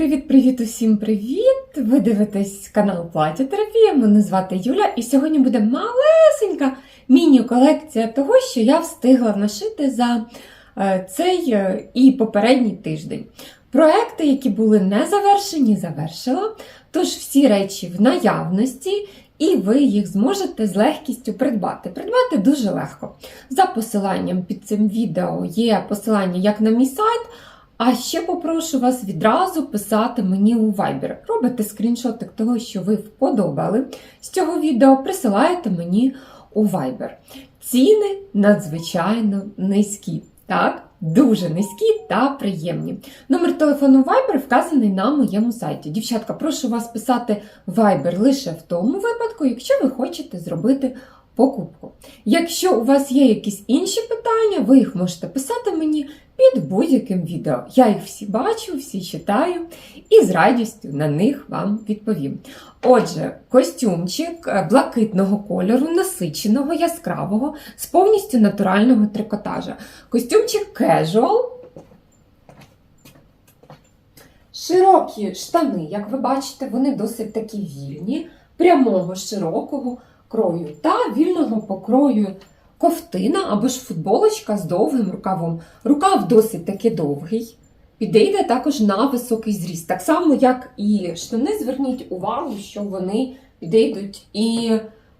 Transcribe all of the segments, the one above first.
Привіт-привіт усім привіт! Ви дивитесь канал Плаття Терапія. Мене звати Юля, і сьогодні буде малесенька міні-колекція того, що я встигла нашити за е, цей е, і попередній тиждень. Проекти, які були не завершені, завершила. Тож всі речі в наявності, і ви їх зможете з легкістю придбати. Придбати дуже легко. За посиланням під цим відео є посилання як на мій сайт. А ще попрошу вас відразу писати мені у Viber. Робите скріншотик того, що ви вподобали з цього відео, присилаєте мені у Viber. Ціни надзвичайно низькі. Так, дуже низькі та приємні. Номер телефону Viber вказаний на моєму сайті. Дівчатка, прошу вас писати Viber лише в тому випадку, якщо ви хочете зробити покупку. Якщо у вас є якісь інші питання, ви їх можете писати мені під будь-яким відео. Я їх всі бачу, всі читаю і з радістю на них вам відповім. Отже, костюмчик е, блакитного кольору, насиченого, яскравого, з повністю натурального трикотажа. Костюмчик casual. Широкі штани, як ви бачите, вони досить такі вільні, прямого широкого крою та вільного покрою ковтина або ж футболочка з довгим рукавом. Рукав досить таки довгий. Підійде також на високий зріст. Так само, як і штани, зверніть увагу, що вони підійдуть і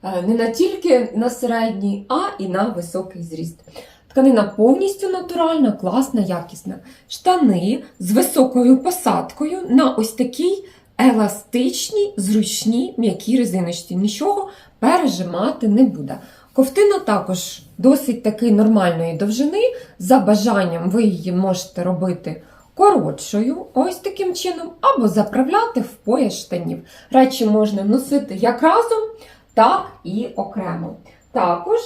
е, не на тільки на середній, а і на високий зріст. Тканина повністю натуральна, класна, якісна. Штани з високою посадкою на ось такій еластичній, зручній, м'якій резиночці. Нічого пережимати не буде. Ковтина також досить таки нормальної довжини. За бажанням ви її можете робити коротшою, ось таким чином, або заправляти в пояс штанів. Речі можна носити як разом, так і окремо. Також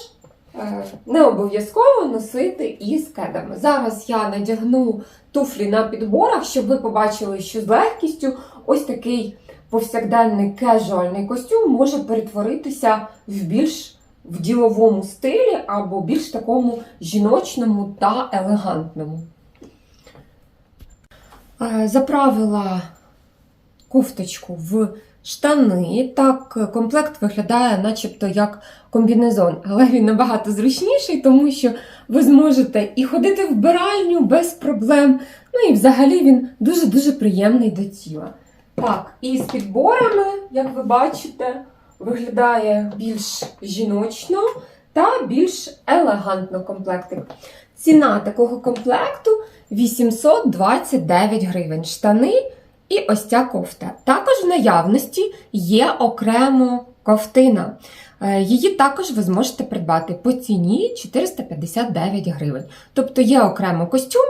не обов'язково носити із кедами. Зараз я надягну туфлі на підборах, щоб ви побачили, що з легкістю ось такий повсякденний кежуальний костюм може перетворитися в більш в діловому стилі або більш такому жіночному та елегантному. Е, Заправила кофточку в штани. Так, комплект виглядає, начебто, як комбінезон, але він набагато зручніший, тому що ви зможете і ходити в вбиральню без проблем. Ну і взагалі він дуже-дуже приємний до тіла. Так, і з підборами, як ви бачите, виглядає більш жіночно та більш елегантно комплектик. Ціна такого комплекту 829 гривень. Штани і ось ця кофта. Також в наявності є окремо ковтина. Е, Її також ви зможете придбати по ціні 459 гривень. Тобто є окремо костюм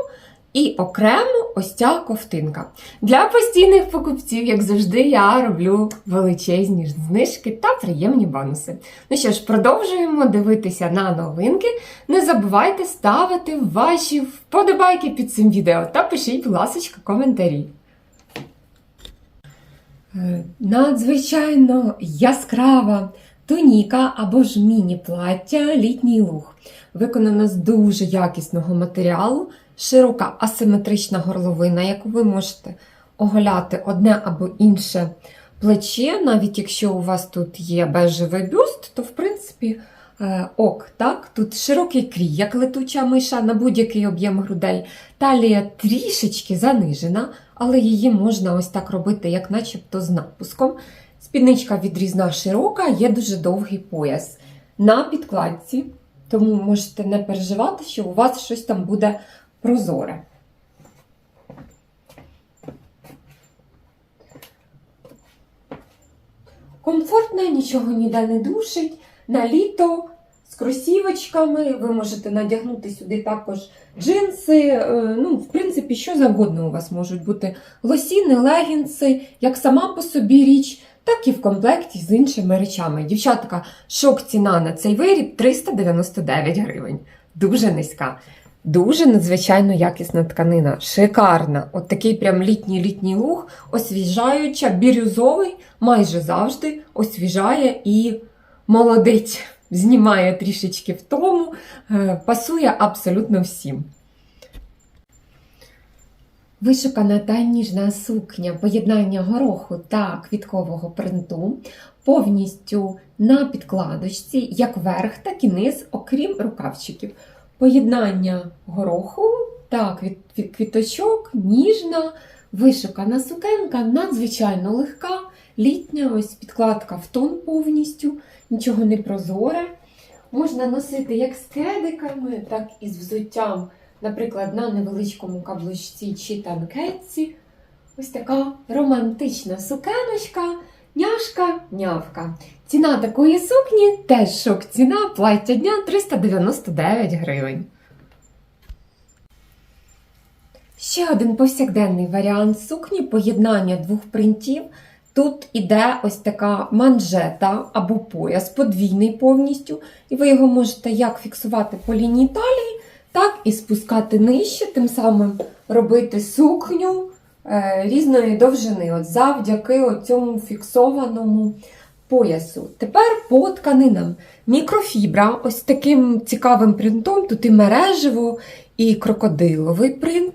і окремо ось ця ковтинка. Для постійних покупців, як завжди, я роблю величезні знижки та приємні бонуси. Ну що ж, продовжуємо дивитися на новинки. Не забувайте ставити ваші вподобайки під цим відео та пишіть, будь ласка, коментарі. Е, Надзвичайно яскрава туніка або ж міні-плаття літній луг. Виконана з дуже якісного матеріалу, широка асиметрична горловина, яку ви можете оголяти одне або інше плече, навіть якщо у вас тут є бежевий бюст, то в принципі е, ок. так? Тут широкий крій, як летуча миша на будь-який об'єм грудей. Талія трішечки занижена, але її можна ось так робити, як начебто з напуском. Спідничка відрізна широка, є дуже довгий пояс на підкладці, тому можете не переживати, що у вас щось там буде прозоре. Комфортне, нічого ніде не душить. На літо з кросівочками. Ви можете надягнути сюди також джинси. е, Ну, в принципі, що завгодно у вас можуть бути лосіни, легінси, як сама по собі річ, так і в комплекті з іншими речами. Дівчатка, шок ціна на цей виріб 399 гривень. Дуже низька. Дуже надзвичайно якісна тканина, шикарна. От такий прям літній-літній луг, освіжаюча, бірюзовий, майже завжди освіжає і молодить. Знімає трішечки в тому, е, пасує абсолютно всім. Вишукана та ніжна сукня поєднання гороху та квіткового принту повністю на підкладочці, як верх, так і низ, окрім рукавчиків. Поєднання гороху та квіт- квіт- квіточок, ніжна, вишукана сукенка, надзвичайно легка, літня, ось підкладка в тон повністю, нічого не прозоре. Можна носити як з кедиками, так і з взуттям, наприклад, на невеличкому каблучці чи танкетці. Ось така романтична сукеночка, няшка, нявка. Ціна такої сукні теж шок ціна, плаття дня 399 гривень. Ще один повсякденний варіант сукні поєднання двох принтів. Тут іде ось така манжета або пояс, подвійний повністю, і ви його можете як фіксувати по лінії талії, так і спускати нижче, тим самим робити сукню е, різної довжини, от завдяки цьому фіксованому поясу. Тепер по тканинам. Мікрофібра, ось таким цікавим принтом, тут і мережево, і крокодиловий принт,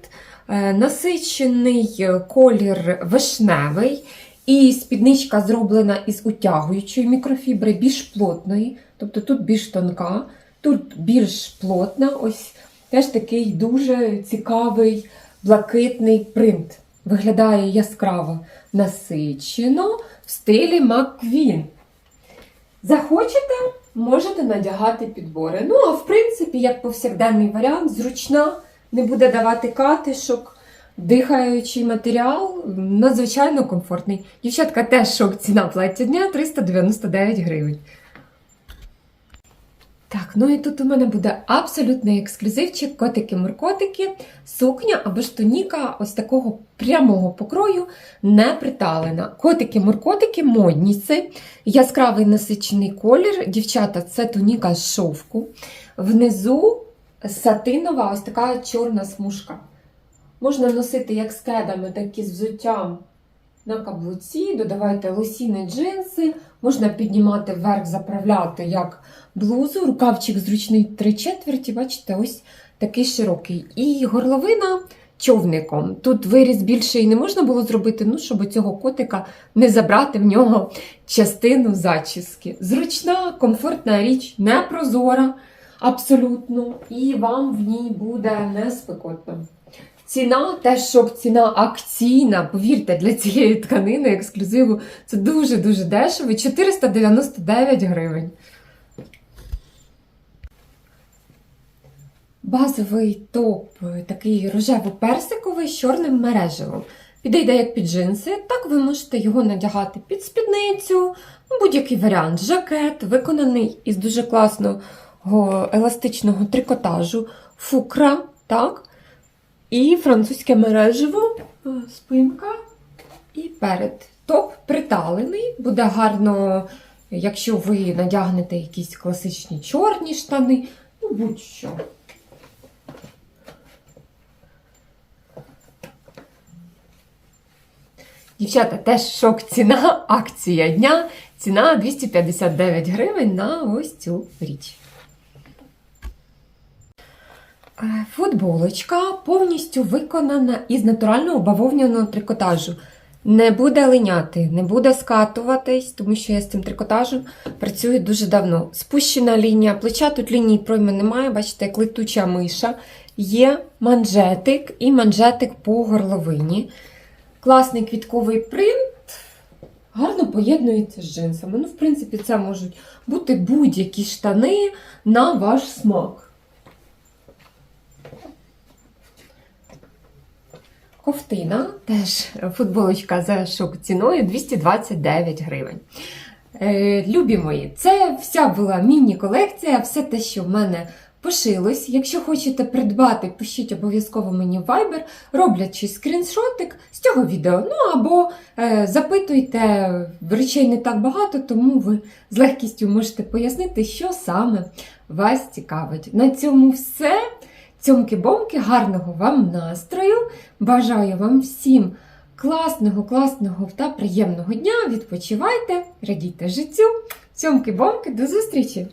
насичений е, колір вишневий. І спідничка зроблена із утягуючої мікрофібри, більш плотної, тобто тут більш тонка, тут більш плотна, ось теж такий дуже цікавий блакитний принт. Виглядає яскраво насичено в стилі Маквін. Захочете, можете надягати підбори. Ну, а в принципі, як повсякденний варіант, зручна, не буде давати катишок. Дихаючий матеріал надзвичайно комфортний. Дівчатка теж шок ціна плаття дня 399 гривень. Так, ну і тут у мене буде абсолютний ексклюзивчик, котики-муркотики, сукня або ж туніка ось такого прямого покрою не приталена. Котики-муркотики модніці, яскравий насичений колір. Дівчата, це туніка з шовку. Внизу сатинова ось така чорна смужка. Можна носити як з кедами, так і з взуттям на каблуці, додавайте лосіни джинси, можна піднімати вверх, заправляти як блузу, рукавчик зручний три четверті, бачите, ось такий широкий. І горловина човником. Тут виріз більший не можна було зробити, ну, щоб цього котика не забрати в нього частину зачіски. Зручна, комфортна річ, не прозора абсолютно, і вам в ній буде не спекотно. Ціна теж шок, ціна акційна. Повірте, для цієї тканини ексклюзиву це дуже-дуже дешево. 499 гривень. Базовий топ такий рожево-персиковий з чорним мережевом. Підійде як під джинси, так ви можете його надягати під спідницю, будь-який варіант. Жакет, виконаний із дуже класного еластичного трикотажу, фукра, так? І французьке мережево, е, спинка. І перед. Топ приталений, буде гарно, якщо ви надягнете якісь класичні чорні штани, ну будь-що. Дівчата, теж шок ціна, акція дня. Ціна 259 гривень на ось цю річ. Е, Футболочка повністю виконана із натурального бавовняного трикотажу. Не буде линяти, не буде скатуватись, тому що я з цим трикотажем працюю дуже давно. Спущена лінія плеча, тут лінії пройми немає, бачите, як летуча миша. Є манжетик і манжетик по горловині. Класний квітковий принт. Гарно поєднується з джинсами. Ну, в принципі, це можуть бути будь-які штани на ваш смак. Ковтина, теж футболочка за шок ціною 229 гривень. Е, любі мої, це вся була міні-колекція, все те, що в мене пошилось. Якщо хочете придбати, пишіть обов'язково мені в Viber, роблячи скріншотик з цього відео. Ну або е, запитуйте, речей не так багато, тому ви з легкістю можете пояснити, що саме вас цікавить. На цьому все. Цьомки-бомки, гарного вам настрою! Бажаю вам всім класного, класного та приємного дня. Відпочивайте, радійте життю. Цьомки-бомки, до зустрічі!